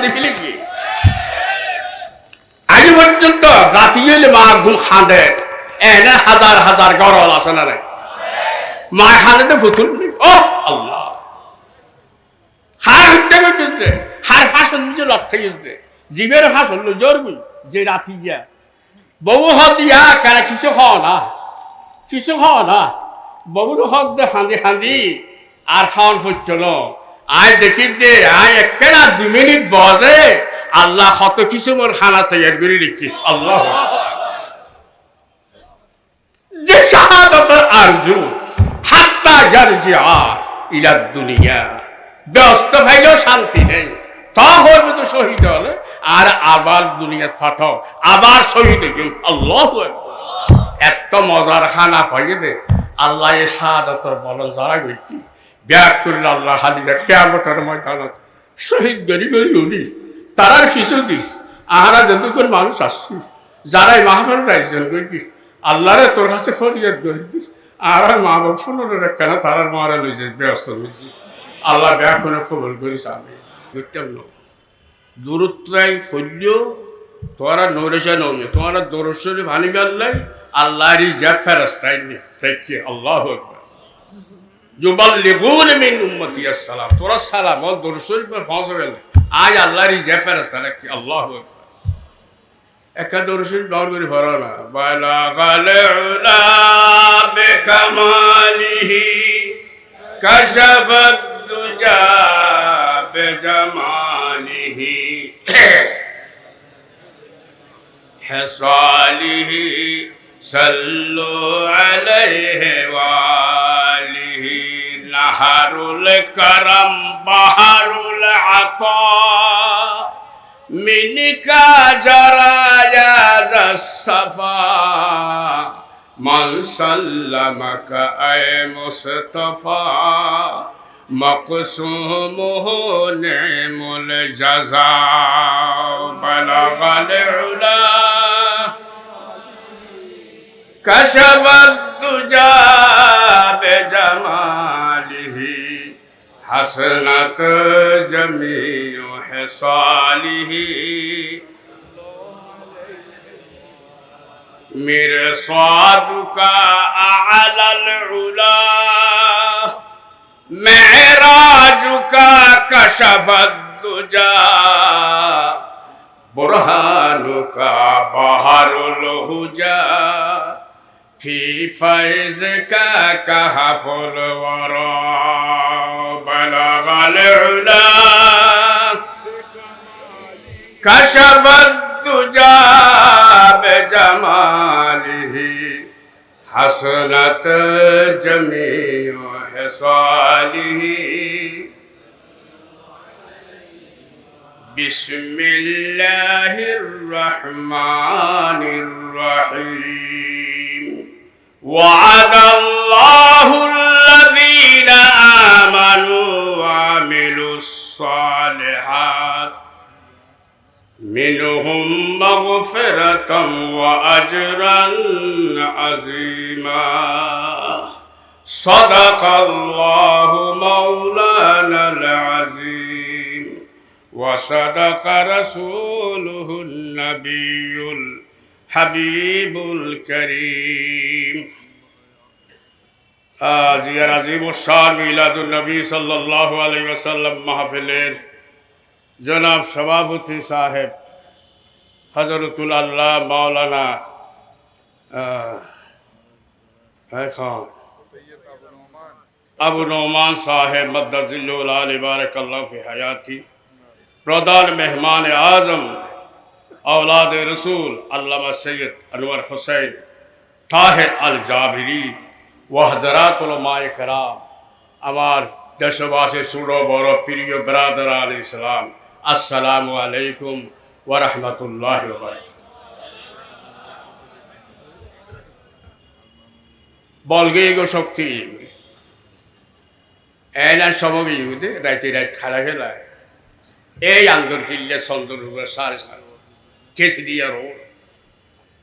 দিয়ে ফেলে কি আজ পর্যন্ত রাতি হইলে মা ঘুম খাঁদে, এনে হাজার হাজার গরল আছে না রে। মা তো ফুতুল ও আল্লাহ। হার হত্যা করতেছে হার ফাঁসন নিজে লক্ষ্য করছে জীবের ফাঁসন জোর বুঝ, যে রাতি গিয়া। বউ হক দিয়া কিছু খাও না, কিছু খাও না। বউর হক দে হাঁদি হাঁদি আর খাওয়ান পড়ছিল আয় দেখি দে, আয় একেনা দু মিনিট বদে। আল্লাহ কত কিছু মোর খানা তৈরি করে রেখি আল্লাহ। যে শাহাদতের আরজু, হাত্তা গার্জিয়া ইলা দুনিয়া। ব্যস্ত ভাইলেও শান্তি নেই। তা হইবে তো শহীদ হলে আর আবার দুনিয়া ফাটাও আবার শহীদ হইবেন আল্লাহ এত মজার খানা পাইয়ে দে। আল্লাহ এ শাহাদতর বলন যারা গেছি ব্যাগ করলে আল্লাহ হালিয়া কেমতের ময়দানত। শহীদ গরি গরি উনি, তারার ফিসুদি আহারা যদুকর মানুষ আসছি, যারাই মাহফের আয়োজন করি আল্লাহরে তোর কাছে ফরিয়াদ করে মা ফোনের কেন তারার মারা ব্যস্ত হয়েছি আল্লাহ ব্যাগ খবর করিস আমি দেখতাম না। দূরত্বাই ফল্য তোরা নরেশা নৌমে তোরা দরশ্বরে ভানি গাল্লাই আল্লাহর ইজাত ফেরাস্তাই নে। দেখছি আল্লাহ আকবার। যুবাল্লিগুন মিন উম্মতি আসসালাম তোরা সালাম ও দরশ্বরে পর পৌঁছে গেল আজ আল্লাহর ইজাত ফেরাস্তা রাখি আল্লাহ আকবার একটা দরশ্বরে ব্যবহার করে ভরা না বালা গালে উলা বেকামালিহি কাশাফাত দুজা বেজামালিহি حصاله صلوا عليه وآله نهر الكرم بحر العطاء منك جرى يا ذا الصفا من سلمك أي مصطفى مقسومه نعم الجزاء بلغ العلا كشف الدجى بجماله حسنت جميع حصاله مرصادك أعلى العلا معراجك كشف الدجى برهانك بحر الهجى في فيزك كهف الورى بلغ العلا كشف الدجى بجماله. حسنت جميع حصاله. بسم الله الرحمن الرحيم. وعد الله الذين آمنوا وعملوا الصالحات. منهم مغفرة وأجرا عظيما. صدق الله مولانا العظيم. وصدق رسوله النبي الحبيب حبیب الكریم آج یہ عظیم شان میلاد النبی صلی اللہ علیہ وسلم محفلیر جناب شبابتی صاحب، حضرت اللہ مولانا اے خان۔ ابو نومان صاحب، مدد ذلو العالی بارک اللہ فی حیاتی۔ پردان مہمان آزم اولاد رسول علامہ سید انور حسین تاہ الجابری ও হাজারাত ওলামায় কেরাম, আমার দেশবাসী ছোট, বড়, প্রিয় ব্রাদার আল ইসলাম আসসালামু আলাইকুম ওরহমতুল্লাহ বলগে গো শক্তি। এনার সমগে রাইতে রাইত খেলা খেলায়। এই আন্দর কিল্লে চন্দ্র সাড়ে সাড়ে। কেসে দিয়া রো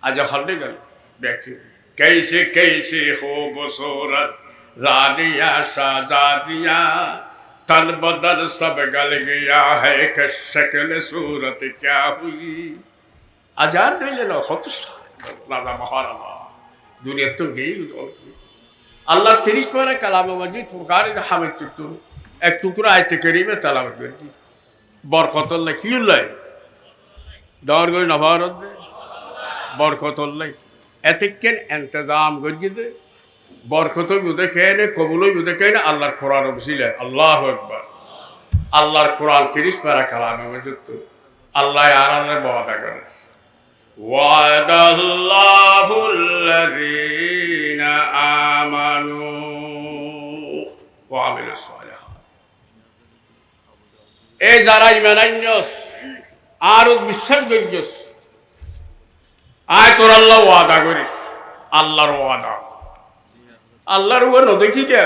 আজ হল্লে গেল ব্যক্তি कैसे कैसे हो बसोरत रानिया शाहजादिया तन बदन सब गल गया है कि शक्ल सूरत क्या हुई আজান নিলে না হত রাজা মহারাজা দুনিয়ার তো গেই আল্লাহ তিরিশ পরে কালামে মজিদ ফুকার হামেদ চুতুর এক টুকরো আয়তে করিবে তালাম করি বরকতল্লাই কি উল্লাই ডর গই নভারত দে বরকতল্লাই এতিকেন এন্তজাম করি দে বরকত বুধে কেনে কবুলই বুধে কেনে আল্লাহর কোরআন বসিলে আল্লাহ একবার আল্লাহর কোরআন তিরিশ পারা কালামে মজিদ আল্লাহ আর আল্লাহ বাদা করে وعد الله الذين آمنوا وعملوا الصالحات এ যারা ইমানান্যস আর বিশ্বাস করিস আয় তোর আল্লাহ ওয়াদা করিস। আল্লাহর ওয়াদা। আল্লাহর ওয়া নদী কে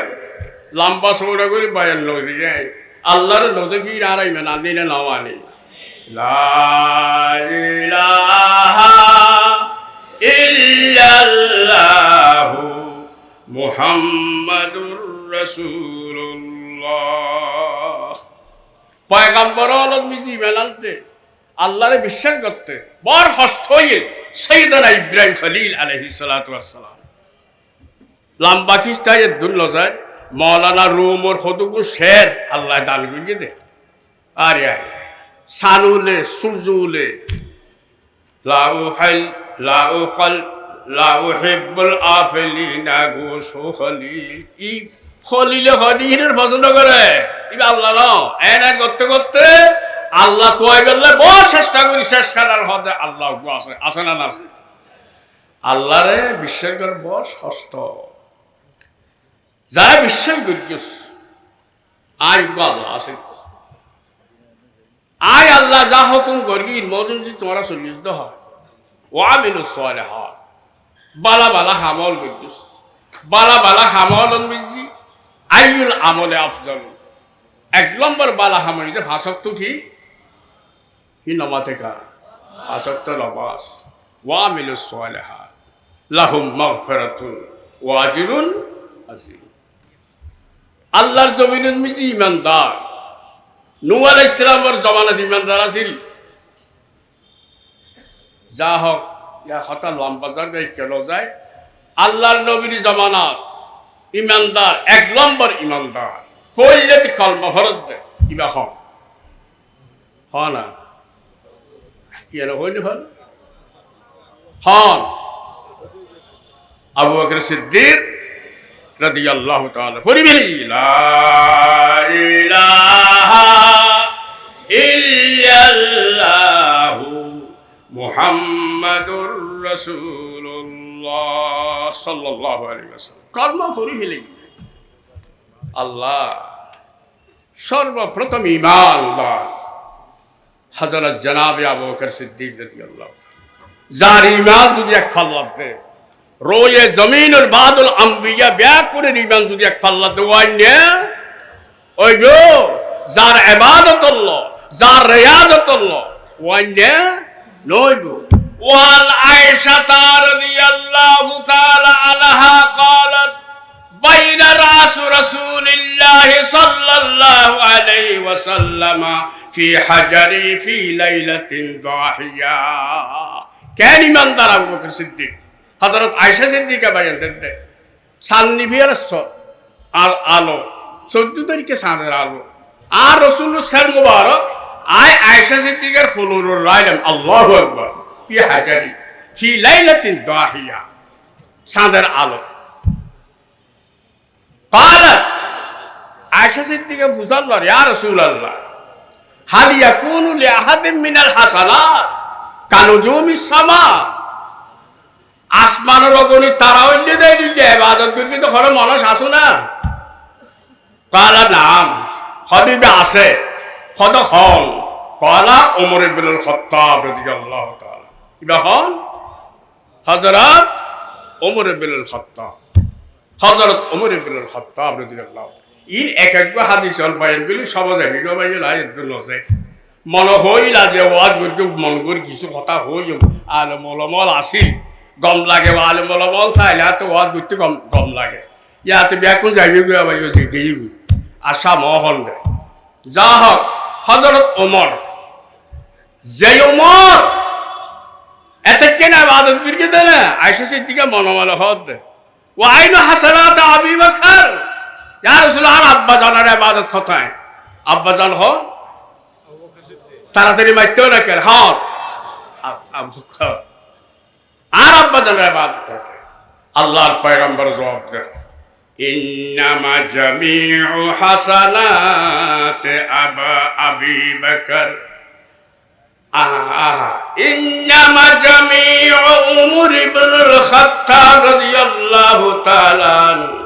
লম্বা সৌরা করে বায়ান নদী যায় আল্লাহর নদী কি আড়াই মেন আনি না নওয়ানি ইল্লাল্লাহু মুহাম্মাদুর রাসূলুল্লাহ। পয়গম্বর হল মিজি মেলান্তে আল্লাহরে বিশ্বাস করতে। বর হস্ত হইয়ে সৈদানা ইব্রাহিম খলিল আলহি সালাতাম লাম্বা খিস্টায় দুল যায় মৌলানা রুমর হদুকু শের আল্লাহ দান করে দে। আরে আরে সানুলে সুজুলে লাউ হাই, লাউ খল, লাউ হেব্বুল আফেলিনা গো খলিল ই ফলিলে হদিনের পছন্দ করে। ইবা আল্লাহ ন এনা করতে করতে আল্লাহ তোয়াই বললে বড় চেষ্টা করি চেষ্টাটার হদে আল্লাহ আছে আছে না না আল্লাহরে বিশ্বাস করে বড় ষষ্ঠ। যারা বিশ্বাস করিস আই আল্লাহ, আছে। আয় আল্লাহ, যা হুকুম করবি মদন যদি তোমরা চল্লিশ হয়। ও আমিনু সলে হয় বালা বালা হামল করছিস বালা বালা হামল মিজি আইউল আমলে আফজল। এক নম্বর বালা হামলিতে ভাষক তো কি? নবাস ও আমিনু সলে হয় লাহুম মাগফিরাতুন ওয়া আজরুন আজিম আল্লাহর জমিনের মিজি ইমানদার নু আলাই ইসলামের জমানাত ইমানদার আছিল যা হোক ইয়া হঠাৎ লম্বা জায়গায় কেন যায় আল্লাহর নবীর জমানাত ইমানদার এক নম্বর ইমানদার কলমা ফরত ইবা হক হ না কেন হইলে ভালো? হন। আবু বকর সিদ্দিক রাদিয়াল্লাহু তাআলা পরিবেলি মুহাম্মাদুর রাসূলুল্লাহ সাল্লাল্লাহু আলাইহি ওয়াসাল্লাম। কর্ম পরিবেলি আল্লাহ সর্বপ্রথম ইমানদার হযরত জনাবে আবু বকর সিদ্দিক রাদিয়াল্লাহু যার ইমান যদি এক ফাল্লাতে রোয়ে জমিনের বাদল আম্বিয়া ব্যাগ করে ইমান যদি এক পাল্লা দেওয়াই নে ওই গো যার এবাদত যার রেয়াজত ওয়াই নে নইব ওয়াল আয়েশা রাদিয়াল্লাহু তাআলা আনহা قالت بين راس رسول الله صلى الله عليه وسلم في حجري في ليلة ضاحية كان من ضرب بكر الصديق হজরত আয়সা সিদ্দিকা বাইন দেন সান্নিভিয়ার আর আলো চোদ্দ তারিখে সাঁদের আলো আর রসুল স্যার মুবারক আয় আয়সা সিদ্দিকার ফুলুর রাইলাম আল্লাহ আকবার ফি হাজারি ফি লাইলাতিন দাহিয়া সাঁদের আলো قالت আয়সা সিদ্দিকা ফুসাল্লাহ ইয়া রাসূলুল্লাহ হাল ইয়াকুনু লিআহাদিন মিনাল হাসানাত। কানুজুমিস সামা। আসমানের অগণি তারা হইলে দেয় দিলে এবাদত করবি তো ঘরে মানুষ আসো না। কালা নাম হদিবে আছে হদ হল। কলা ওমর ইবনুল খত্তাব রাদিয়াল্লাহু তাআলা। ইবা হন হযরত ওমর ইবনুল খত্তাব। হযরত ওমর ইবনুল খত্তাব ইন এক এক হাদিস অল বায়ান গুলি সমাজে বিগো বাইল আই ইবনুল নজাই মন হইলা যে ওয়াজ করতে মন করে কিছু কথা হই আলম মলমল আসিল। গম লাগে আলম মলমল খাইলে তো ওয়াজ করতে গম গম লাগে। ইয়াতে ব্যাকুল যাইবে যে গেইবি আশা মহল দেয় যা হোক হজরত ওমর। যে ওমর, এত কেন আবাদত করকে দে না? আয়সা সিদ্দিকা মনোমল হদ ও আইন হাসানাত আবি বকর। আর আব্বা জানার ইবাদত কোথায় আব্বা জান হ তাড়াতাড়ি মারতে না কেন হন আবু বকর আর আব্বা জানার ইবাদত কোথায় আল্লাহর পয়গম্বর জবাব দেন إنما جميع حسنات أبا أبي بكر آه إنما جميع أمور ابن الخطاب رضي الله تعالى عنه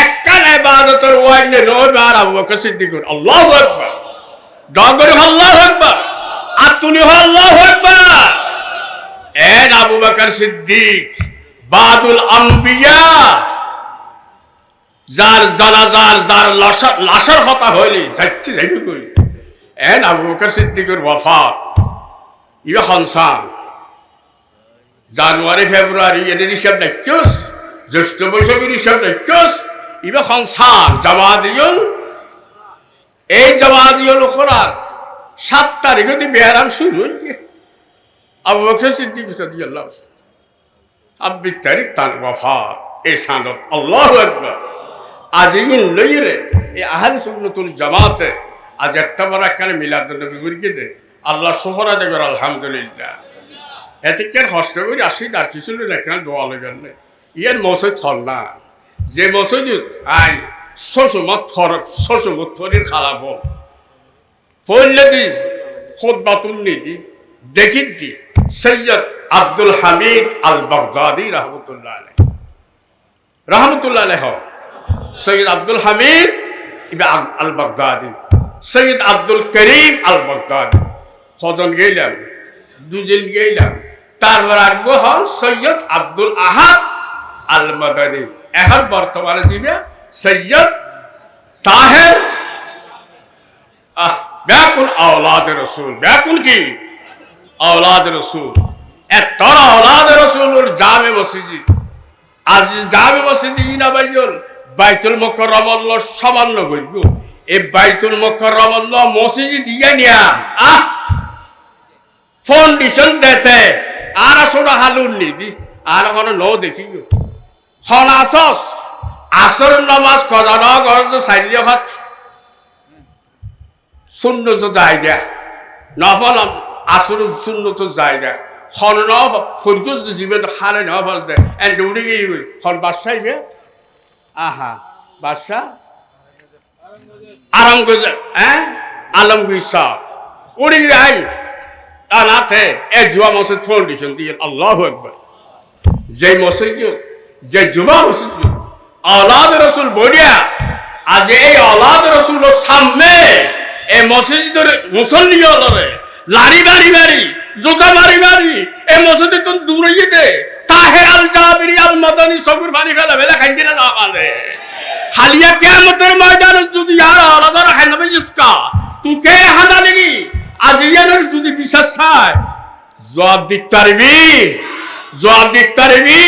একখান আবাদতের অন্য রবে আর আবু বকর সিদ্দিক আল্লাহু আকবার। ডগরি আল্লাহু আকবার। আর তুমি আল্লাহু আকবার। এন আবু বকর সিদ্দিক, বাদুল আম্বিয়া, যার জানাজার, যার লাশার লাশার হতা হইলি যাচ্ছে যাইবে কই? এন আবু বকর সিদ্দিকের ওয়াফাত। ইবে হনসান জানুয়ারি, ফেব্রুয়ারি এদের হিসাব জ্যৈষ্ঠ বৈশাখীর হিসাব দেখিস ইবে হনসান জামাদিয়ল এই জামাদিয়ল করার সাত তারিখে তো বেহারাম শুরু হইছে। আবু বকর সিদ্দিক রাদিয়াল্লাহু আব্বির তারিখ তার ওয়াফাত, এই সাদত। আল্লাহু আকবার। আজ ইন লইরে এই আহাল সুন্নতুল জামাতে আজ একটা বড় একখানে মিলাদ নবী গুরকে দে। আল্লাহ সোহরা দেবে আলহামদুলিল্লাহ। এতে কেন কষ্ট করে? আসি আর কিছু এখানে দোয়া লেগেন না। ইয়ের মসজিদ হল না। যে মসজিদ, আই শ্বশুমত ফর শ্বশুমত ফরির খালাবো। পড়লে দি খোদ বাতুল নিদি দেখি দি, সৈয়দ আব্দুল হামিদ আল বাগদাদি রহমতুল্লাহ আলাই রহমতুল্লাহ আলাই হও সৈয়দ আব্দুল হামিদ আল বাগদাদি সৈয়দ আব্দুল করিম আল বাগদাদি কজন গেলাম দুজন গেলাম তারপর আগ্য হন সৈয়দ আব্দুল আহাদ আল মাদানি এখন বর্তমানে জীবে সৈয়দ তাহের আহ, ব্যাকুল আওলাদ রসুল, ব্যাকুল কি? আওলাদ রসুল। এক তর আওলাদ রসুল জামে মসজিদ। আজ জামে মসজিদ ইনা বাইজল বাইতুল মোকরমল্ল সামান্য গইব এই বাইতুল মোকরমল্ল মসজিদ দিয়ে নিয়া, আহ! ফাউন্ডেশন দেতে। আর আসলে হালুন নিদি আর এখন ন দেখি খন আসস। আসর নামাজ কজা ন গরজ সাইডে হাত শূন্য তো জায়গা নফল আসর শূন্য তো জায়গা খন ন ফুরকুস জীবন দে। এন্ড উড়ে গিয়ে খন বাসাই গে আহা, বাদশাহ? আরাম গুজে হ্যাঁ? আলমগীর শাহ উড়ি আই আনাথে। এ জুয়া মসজিদ ফাউন্ডেশন দিয়ে আল্লাহ একবার যে মসজিদ যে জুমা মসজিদ আলাদ রসুল বড়িয়া আজ এই আলাদ রসুল সামনে এই মসজিদের মুসল্লি হলরে লারি বাড়ি বাড়ি, জোকা মারি মারি এই মসজিদে তো দূরে যেতে তাহের আল জাবিরি আল মাদানি সগুর পানি ফেলা ফেলা খাই না পালে হালিয়া কেমতের ময়দান যদি আর আলাদা রাখেন না ইসকা তুই কে হানা আজ যদি বিশ্বাস চায় জবাব দিতে পারবি। জবাব দিতে পারবি।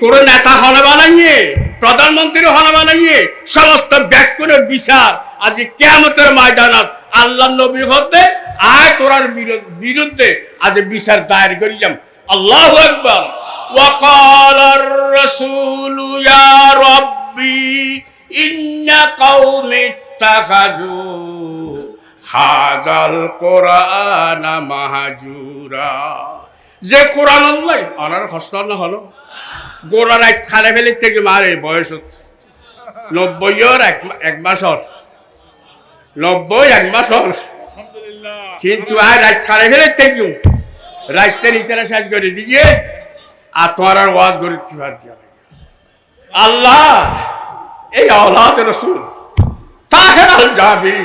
তোর নেতা হলে বানাইয়ে প্রধানমন্ত্রী হলে বানাইয়ে সমস্ত ব্যাকুরের বিচার আজ কেমতের ময়দানত আল্লাহ নবী হতে আয় তোরার বিরুদ্ধে আজ বিচার দায়ের করিলাম আল্লাহ একবার وقال الرسول يا ربي إن قوم اتخذوا هذا القرآن مهجورا যে কোরআন আল্লাহ আনার হস্তার না হলো গোড়ার এক খালে ফেলে থেকে মারে বয়স হচ্ছে নব্বইয়ের এক এক মাসর। নব্বই এক মাসর। কিন্তু আর রাত খালে ফেলে থেকে। রাতটা নিতে সাজ করে দিয়ে আর তোমার আর ওয়াজ করে আল্লাহ এই আওলাদ রসুল তাহের আল যাবি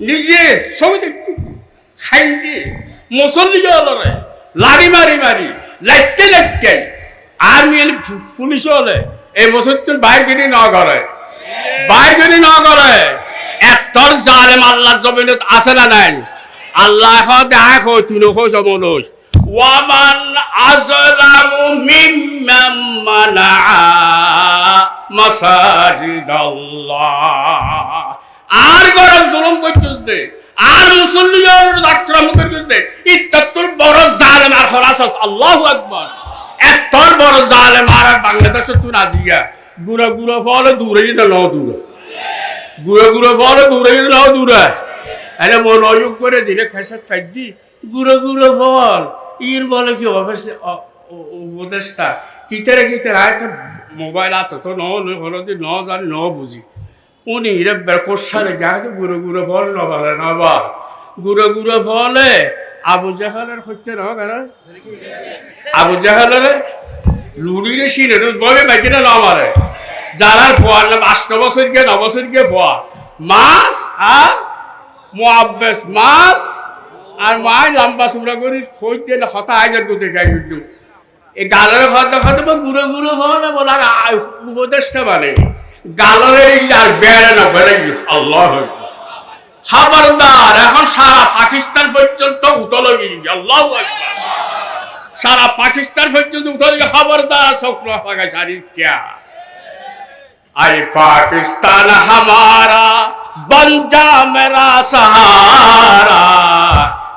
নিজে ছবি দেখতে খাইন দিয়ে মুসল্লি হলরে লাড়ি মারি মারি লাইতে লাইতে আর্মি এলে পুলিশ হলে। এই মুসল্লি বাইর গিরি ন করে বাইর গিরি ন করে এত্তর জালেম আল্লাহ জমিনত আছে না নাই? আল্লাহ এখন দেখা কই, তুই নকই জমলৈ ওয়ামান আজলামু মিম্মান মানাআ মাসাজিদাল্লাহ। আর গরম জুলুম করছিস দে আর মুসল্লিয়ার আক্রমণ করছিস দে ইত্তাত্তর বড় জালেম আর খরাসস আল্লাহু আকবার। এত্তর বড় জালেম আর বাংলাদেশে তুই না জিয়া। গুড়া ফলে দূরেই না ন দূরে। গুড়া গুড়া ফলে দূরেই না দূরে। আরে মনোযোগ করে দিলে খেসা খাইদি গুড়ো গুড়ো ফল। ইর বলে কি অফিসে উপদেশটা কিতারে কিতারে আয়তো মোবাইল আতো তো ন হলো যে ন জানি, ন বুঝি। উনি রে বেরকোসারে গায়ে গুড়ো গুড়ো ফল ন বলে না বা গুড়ো গুড়ো ফলে আবু জাহালের হচ্ছে না কারণ? আবু জাহালের লুড়িরে শিলে বলে নাকি না আমারে যারা ফোয়া আষ্ট বছর গিয়ে, ন বছর গিয়ে ফোয়া মাছ আর মোয়াব্বেস মাছ আর মাছ লম্বা চুড়া করি, খই দিয়ে না হতা আইজার করতে গাই একদম এই গালের খাদ্য খাদ্য বা গুঁড়ো গুঁড়ো হলে বলে, আর উপদেশটা মানে। গালের আর বেড়ে না বেড়ে আল্লাহ। খবরদার এখন সারা পাকিস্তান পর্যন্ত উতল আল্লাহ সারা পাকিস্তান পর্যন্ত উতল খবরদার স্বপ্ন পাকা সারি ক্যা। আই পাকিস্তান হামারা বঞ্জা মেরা সহারা।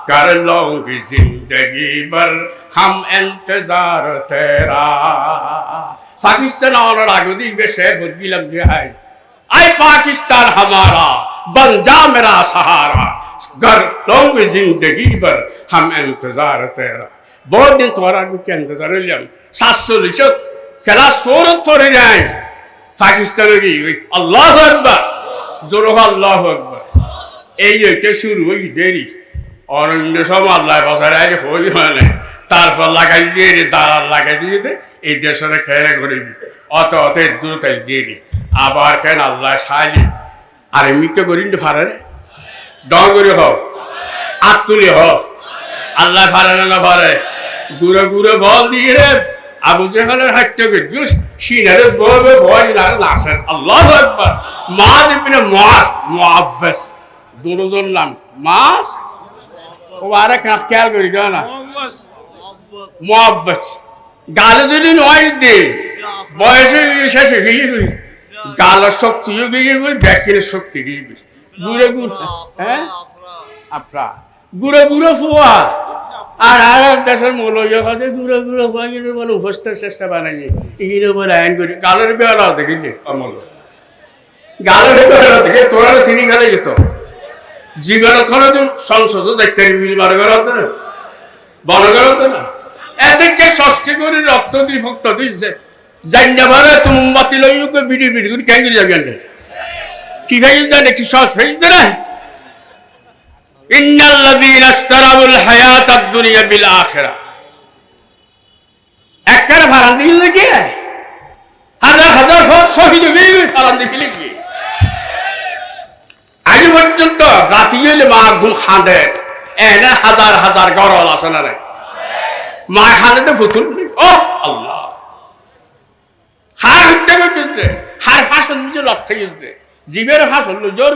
কর লোগি জিন্দগি বর হাম ইন্তজার তেরা। পাকিস্তান অনেক আগে দিকে সে বুঝ গেলাম যে হায়। गया है आए पाकिस्तान हमारा बन जा मेरा सहारा कर लूंगी जिंदगी भर हम इंतजार तेरा बहुत दिन तुम्हारा के इंतजार लिया सात सौ लिशत क्लास फोर थोड़ी जाए পাকিস্তানে গিয়ে আল্লাহ আকবার জোর আল্লাহ আকবার এই একটা শুরু ওই দেরি অরণ্য সব আল্লাহ বসার আগে হই হয় না তারপর লাগাই দিয়ে রে দাঁড়াল লাগাই দিয়ে দে এই দেশের খেয়ে করিবি অত অত দূরতাই দিয়ে দি আবার কেন আল্লাহ সাহায্য? আর এমনিকে করিন ফারে ডর করে হ আত্মুলি হ আল্লাহ ফারে না ফারে গুড়ে গুড়ে বল দিয়ে রে। আবু জেহালের হাইটে গিয়ে সিনারে ববে ভয় না নাসের। আল্লাহ একবার মাছ ইবনে মাস মুআব্বাস। দুজন নাম। মাস ও আরে কাজ খেয়াল করি কেন না? মুআব্বাস। গালে যদি নয় দে। বয়সে শেষে গিয়ে গালের শক্তিও গিয়ে গই ব্যাকের শক্তি গিয়ে গই ঘুরে ঘুরে হ্যাঁ? আপনা ঘুরে ঘুরে ফোয়া। আর আর এক দেশের মূল কথা ঘুরে ঘুরে ফোয়া কিন্তু বলে উপস্থিত চেষ্টা বানাইয়ে ইগিরে বলে আইন করি। গালের বেড়াও দেখিলে অমল গালের বেড়াও দেখে তোরা চিনি গেলে যেত। জীবনে কোনো দিন সংসদ দেখতে বার করাতে না। বড় করাতে না। এদেরকে ষষ্ঠী করে রক্ত দি ভক্ত দি জান্নাবারা তুমি মাতি লইকে বিড়ি বিড়ি করে খাই করে যাবেন কি খাই জানে কি সস খাই জানে ইন্নাল্লাযীনা ইশতারাউল হায়াত আদ-দুনিয়া বিল আখিরা। একখান ফারান দিয়ে কি হাজার হাজার ঘর শহীদ হয়ে গিয়ে ফারান দিয়ে ফেলে আজ পর্যন্ত রাতি এলে মা গুল খাঁদে এনে হাজার হাজার গরল আছে না রে মা খাঁদে তো ফুতুল ও আল্লাহ। হার হত্যা করতেছে হার ফাঁসন নিজে লক্ষ্য গেছে জীবের ফাঁসন জোর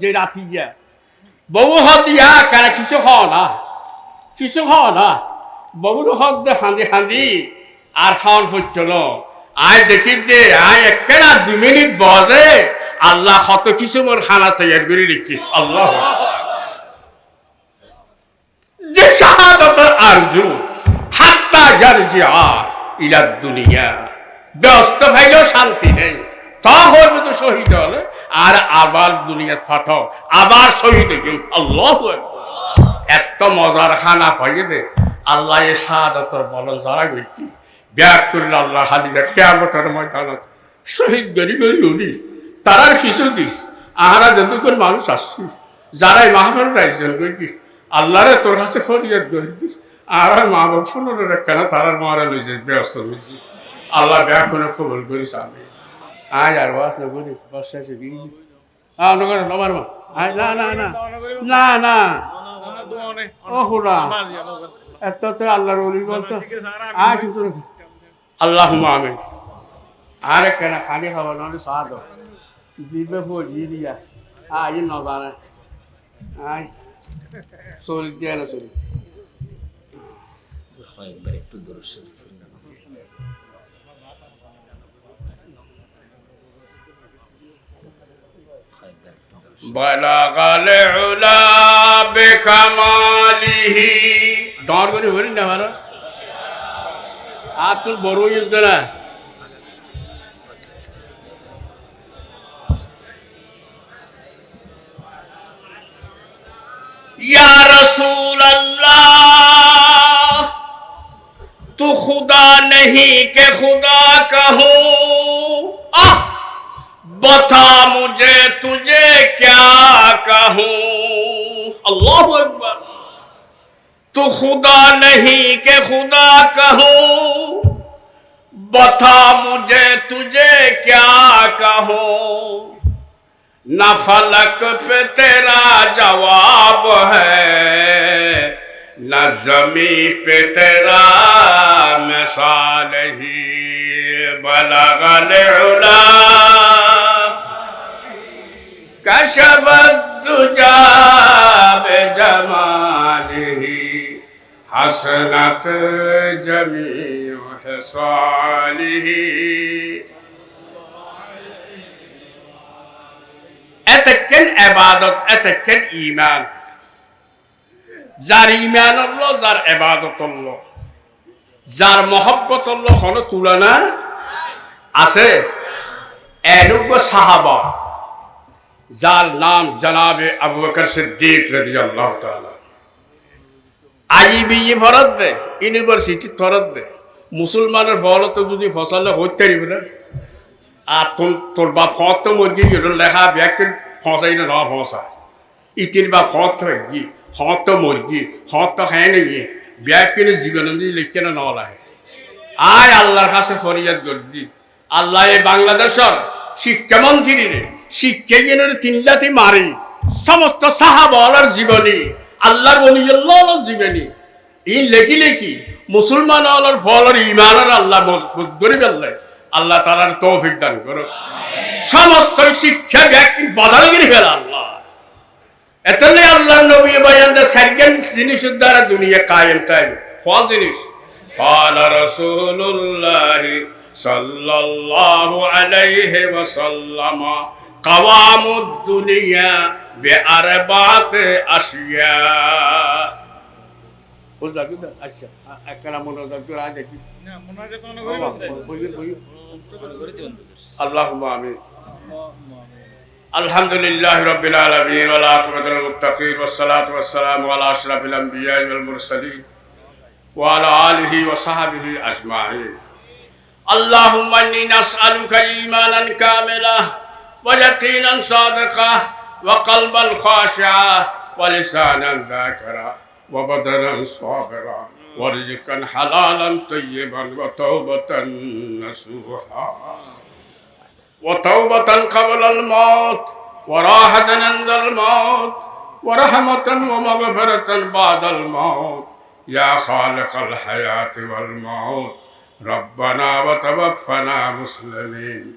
যে রাতি গিয়া। বউ হক দিয়া কারা কিছু হ না? কিছু হ না? বউর দে খান্দি খান্দি আর খাওয়ান পড়তো ন। আয় দেখি দে, আয় একেরা দু মিনিট বদে। আল্লাহ কত কিছু মোর খানা তৈরি করে রেখি আল্লাহ। যে শাহাদতের আরজু, হাত্তা ইয়ারজিআ ইলা দুনিয়া। ব্যস্ত ভাইলেও শান্তি নেই। তা হইবে তো শহীদ হলে আর আবার দুনিয়া ফাটাও আবার শহীদ হইব আল্লাহ এত মজার খানা পাইয়ে দে। আল্লাহ এ শাহাদতর বলন যারা গইছি ব্যাগ করলে আল্লাহ হালিদা কেমতের ময়দানত। শহীদ গরি গরি উড়ি। তারার কিছুদি আহারা যতক্ষণ মানুষ আসছি, যারাই মাহফের আয়োজন করি আল্লাহরে তোর কাছে ফরিয়াদ করে দিস আর মা বাপ শুনুন কেন তারার মারা লইছে ব্যস্ত লইছি আল্লাহ ব্যাগ করে কবল করিস আমি আয় আর বাস না করি বর্ষা আছে, কি? আমার মা আয়, না না না। না না। ও খুড়া এত তো আল্লাহর ওলি বলতো। কিছু আল্লাহ আমিন। আরে কেন খালি খাব নলে স্বাদ দিবে ভোজি দিয়া। আয় নজানে আয়। শরীর দিয়ে না শরীর কয়েকবার একটু দূর بلغ العلا بكماله دور گری ہوئی نہیں ہمارا؟ آتل برو یز ہے۔ یا رسول اللہ تو خدا نہیں کہ خدا کہو۔ بتا مجھے تجھے کیا کہوں۔ اللہ اکبر۔ تو خدا نہیں کہ خدا کہوں۔ بتا مجھے تجھے کیا کہوں۔ نہ فلک پہ تیرا جواب ہے، نہ زمین پہ تیرا مثال ہی۔ بلغ العلا۔ كشف الدجى بجماله حسنت جميع خصاله এতক্ষণ এবাদত, এতক্ষণ ইমান যার ইমান হল, যার এবাদত হল। যার মহব্বত হল হল তুলনা আছে। এরুগ্য সাহাবা যার নাম জনাবে আবু বকর সিদ্দিক রাদিয়াল্লাহু তাআলা। আইবি ফরত দে, ইউনিভার্সিটি ফরত দে। মুসলমানের ফলত যদি ফসলে হইতে পারিবে না। আর তোর তোর বাপ ফত তো মুরগি লেখা ব্যাগ ফসাই না না ফসা ইতির বাপ ফত গি ফত তো মুরগি, ফত তো খায় না গিয়ে ব্যাগ কিনে জীবন দিয়ে লিখে না নলা আয় আল্লাহর কাছে ফরিয়াদ করদি আল্লাহ বাংলাদেশের শিক্ষামন্ত্রী রে। শিক্ষা গিয়ে তিনলাতি মারি সমস্ত সাহাবলার জীবনী আল্লাহর বলিয়াল্লাহর জীবনী ই লেখি লেখি মুসলমান হলার ফলর ইমানের আল্লাহ মজবুত করি আল্লাহ আল্লাহ তালার তৌফিক দান করো সমস্ত শিক্ষা ব্যক্তি বদলগিরি ফেল আল্লাহ এতলে আল্লাহ নবী বয়ান সার্গেন জিনিসের দ্বারা দুনিয়া কায়েম তাই কোন জিনিস قال رسول الله صلى الله عليه وسلم قوام الدنيا بأربعة أشياء বুঝলা কিন্তু আচ্ছা একখানা মনে রাখতো আজ দেখি اللهم آمين الحمد لله رب العالمين والعاقبة للمتقين والصلاة والسلام على أشرف الأنبياء والمرسلين وعلى آله وصحبه أجمعين اللهم إني نسألك إيمانا كاملا ويقينا صادقا وقلبا خاشعا ولسانا ذاكرا وبدنا صابرا ورزقا حلالا طيبا وتوبة نصوحا وتوبة قبل الموت وراحة عند الموت ورحمة ومغفرة بعد الموت. يا خالق الحياة والموت. ربنا وتوفنا مسلمين.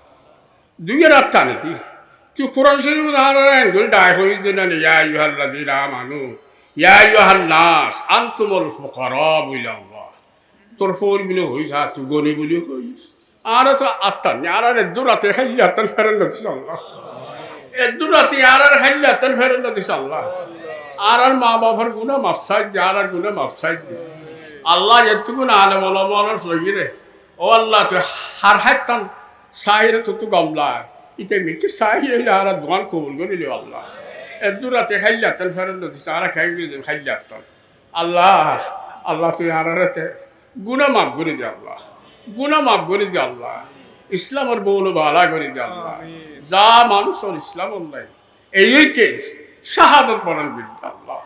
দুইয়ে ডাক টানে দি তুই কোরআন শরীফ আর করে ডাক হয়ে দিন ইয়া ইউহাল্লা দিরা মানু ইয়া ইউহান নাস আন্তুমল ফকরা বইলা তোর ফোর বিলে হইস, আর তুই গনি বলি হইস। আর তো আটটা আর আর এদু রাতে খাইলি আত্তান ফেরেন দিস আল্লাহ। এদু রাতে আর আর খাইলি আত্তান ফেরেন দিস আল্লাহ। আর আর মা বাবার গুণা মাফসাই দে, আর আর গুণা মাফসাই দে। আল্লাহ যেটুকু না আলে মলমলের সহিরে। ও আল্লাহ, তুই হার হাইতান সাহিরে তো গমলা। ইতে মিটে সাহিরে আর আর দোয়ান কবুল করিলি আল্লাহ। এদু রাতে খাইলি আত্তান ফেরেন দিস আর খাই খাইলি আত্তান আল্লাহ আল্লাহ তুই আরাতে গুণা মাফ করে দে আল্লাহ। গুণা মাফ করে দে আল্লাহ। ইসলামের বৌল বালা করে দে আল্লাহ। যা মানুষের ইসলাম নাই এইকে শাহাদত বরণ করে দে আল্লাহ।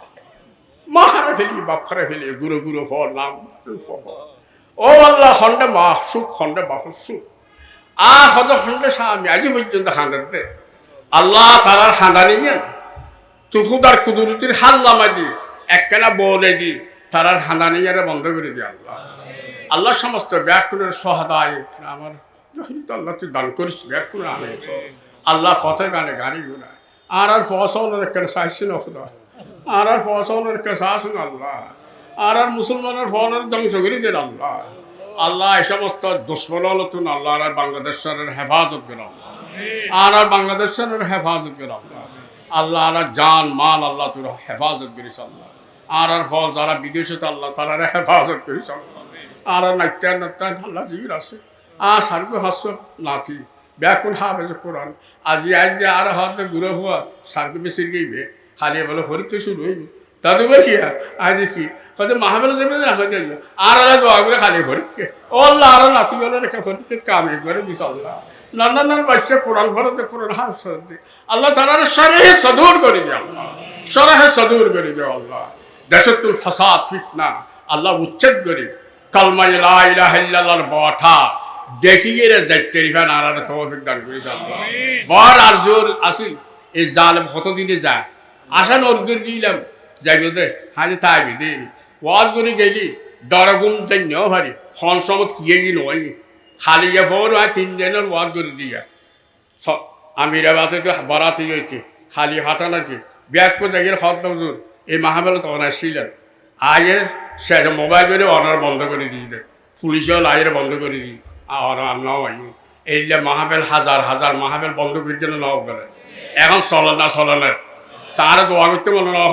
মাহারা ফেলি বাপখারা ফেলি গুরু গুরু ফল নাম। ও আল্লাহ খন্ডে মা সুখ খন্ডে বাপর সুখ। খন্ডে স্বামী আজি পর্যন্ত খান্দাতে আল্লাহ তারার খান্দা নিয়েন। তুফুদার কুদুরতির হাল্লামা দি একখানা বলে দি তারার নিয়ে বন্ধ করে দি আল্লাহ। আল্লাহ সমস্ত ব্যাকুণের সহাদায় আমার রহিত আল্লাহ তুই দান করিস ব্যাকুণ আনে আল্লাহ ফতে গানে গাড়ি গুলা আর আর ফসলের একটা চাইছি না আর আর ফসলের একটা শাসন আল্লাহ। আর আর মুসলমানের ফলের ধ্বংস করে দিন আল্লাহ। আল্লাহ এই সমস্ত দুশ্মনতুন আল্লাহ আর বাংলাদেশের হেফাজত করে আল্লাহ। আর আর বাংলাদেশের হেফাজত করে আল্লাহ। আর জান, মাল আল্লাহ তোর হেফাজত করিস আল্লাহ। আর আর ফল যারা বিদেশে আল্লাহ তারা হেফাজত করিস আল্লাহ। আর আর নাত্যান নাত্যান আল্লাহ জির আছে। আর সার্গু হাস্য নাতি ব্যাকুন হাফেজ কোরআন। আজি আজ যে আর হাতে ঘুরে হওয়া সার্গু বেশির গইবে, খালি বলে পরীক্ষা শুরু হইবে। বেশিয়া আজ দেখি হয়তো মাহাবেল যাবে না হয়তো আর করে খালি ও আল্লাহ আর নাতি বলে রেখে পরীক্ষা কামে করে দিস আল্লাহ নানান বাচ্চা কোরআন ফরতে কোরআন দে আল্লাহ তারা সরাহে সদূর করে দে আল্লাহ সরাহে সদূর করে দে আল্লাহ। দেশতুল ফাসাদ ফিতনা আল্লাহ উচ্ছেদ করে। কালমা ইলা ইলাহা ইল্লাল্লাহর বঠা দেখিয়ে রে যাইতে রিফান আর আর তৌফিক দান করিস আল্লাহ। বড় আর আসিল এই জালেম যায়? আশা নরগর গিলাম। যাইব দে হাজি তাইবি দে, ওয়াজ করে গেলি ডরগুম যাই নেও ভারি, হন সমত কিয়ে গি নয় খালি ইয়ে বড় হয়, তিন দিনের ওয়াজ করে দিয়া। সব আমিরাবাদে তো বরাতি হয়েছে খালি হাতা নাকি। ব্যাগ করে যাই খত হুজুর, এই মাহাবেলা তখন আসছিলেন। আগে সে মোবাইল করে অনার বন্ধ করে দিয়ে দেয় পুলিশেও লাইয়ের বন্ধ করে দিই আর নাও আই এই যে মাহাবেল হাজার হাজার মাহাবেল বন্ধ করে জন্য নাও গেলে এখন চলে না চলে না। তার দোয়া করতে মনে না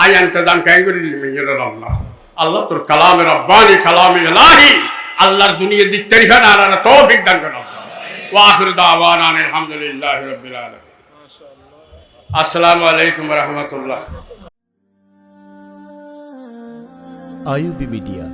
আই ইন্তজাম কেন করে মেয়ের আল্লাহ। আল্লাহ তোর কালামে রব্বানি কালামে লাহি আল্লাহর দুনিয়া দিক তারিফা না আর তৌফিক দান করে ওয়াখির দাওয়ানা আলহামদুলিল্লাহ রাব্বিল আলামিন। আসসালামু আলাইকুম রাহমাতুল্লাহ। IUB media